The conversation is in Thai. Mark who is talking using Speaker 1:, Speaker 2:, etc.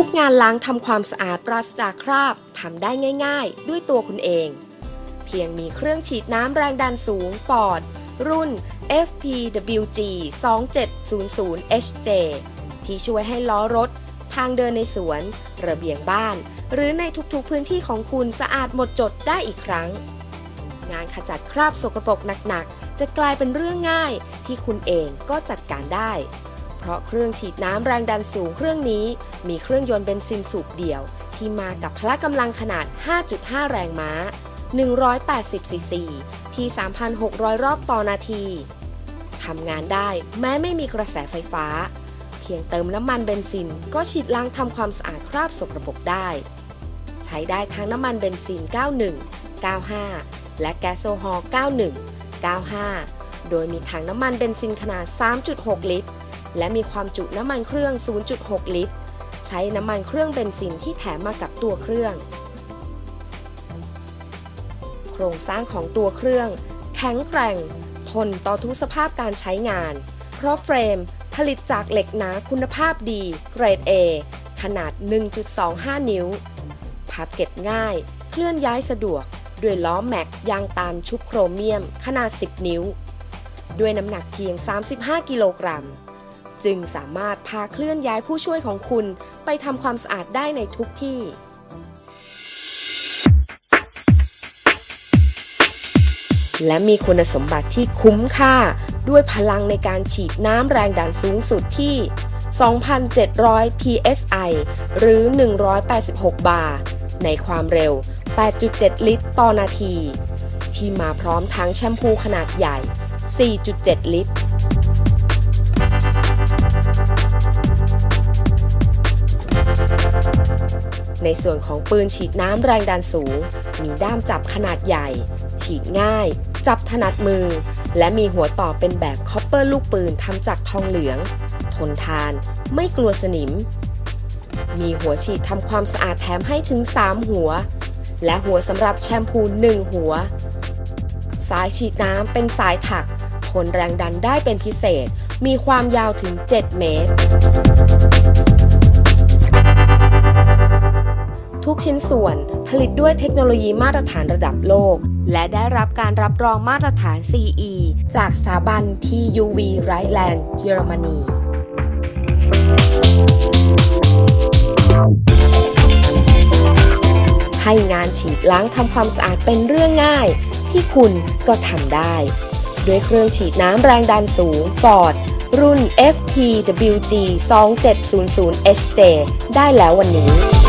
Speaker 1: ทุกงานล้างทำความสะอาดปราศจากคราบทำได้ง่าย ๆ ด้วยตัวคุณเอง เพียงมีเครื่องฉีดน้ำแรงดันสูง Ford รุ่น FPWG 2700 HJ ที่ช่วยให้ล้อรถ ทางเดินในสวน ระเบียงบ้าน หรือในทุกๆพื้นที่ของคุณสะอาดหมดจดได้อีกครั้ง งานขจัดคราบสกปรกหนักๆ จะกลายเป็นเรื่องง่ายที่คุณเองก็จัดการได้ ราะเครื่องฉีดน้ำแรงดันสูงเครื่องนี้ มีเครื่องยนต์เบนซินสูบเดี่ยว ที่มากับพละกำลังขนาด 5.5 แรงม้า 180ซีซีที่ 3,600 รอบต่อนาที ทำงานได้แม้ไม่มีกระแสไฟฟ้า เพียงเติมน้ำมันเบนซินก็ฉีดล้างทำความสะอาดคราบสกปรกได้ ใช้ได้ทั้งน้ำมันเบนซิน 91 95 และแก๊สโซฮอล์91 95 โดยมีถังน้ำมันเบนซินขนาด 3.6 ลิตร และมีความจุน้ำมันเครื่อง 0.6 ลิตร ใช้น้ำมันเครื่องเบนซินที่แถมมากับตัวเครื่อง โครงสร้างของตัวเครื่อง แข็งแกร่ง ทนต่อทุกสภาพการใช้งาน เพราะเฟรมผลิตจากเหล็กหนาคุณภาพดี เกรด A ขนาด 1.25 นิ้ว พับเก็บง่าย เคลื่อนย้ายสะดวก ด้วยล้อแม็กยางตานชุบโครเมียม ขนาด 10 นิ้ว ด้วยน้ำหนักเพียง 35 กิโลกรัม จึงสามารถพาเคลื่อนย้ายผู้ช่วยของคุณ ไปทำความสะอาดได้ในทุกที่และมีคุณสมบัติที่คุ้มค่า ด้วยพลังในการฉีดน้ำแรงดันสูงสุดที่ 2,700 psi หรือ 186 บาร์ ในความเร็ว 8.7 ลิตรต่อนาที ที่มาพร้อมทั้งแชมพูขนาดใหญ่ 4.7 ลิตร ในส่วนของปืนฉีดน้ำแรงดันสูง มีด้ามจับขนาดใหญ่ ฉีดง่าย จับถนัดมือ และมีหัวต่อเป็นแบบคอปเปอร์ลูกปืนทำจากทองเหลือง ทนทาน ไม่กลัวสนิม มีหัวฉีดทำความสะอาดแถมให้ถึง 3 หัว และหัวสำหรับแชมพู 1 หัว สายฉีดน้ำเป็นสายถัก ทนแรงดันได้เป็นพิเศษ มีความยาวถึง 7 เมตร ทุกชิ้นส่วนผลิตด้วยเทคโนโลยีมาตรฐานระดับโลก และได้รับการรับรองมาตรฐาน CE จากสถาบัน TUV r i g h t l a n d เยอรมนีให้งานฉีดล้างทำความสะอาดเป็นเรื่องง่าย ที่คุณก็ทำได้ ด้วยเครื่องฉีดน้ำแรงดันสูง Ford รุ่น FPWG 2700 HJ ได้แล้ววันนี้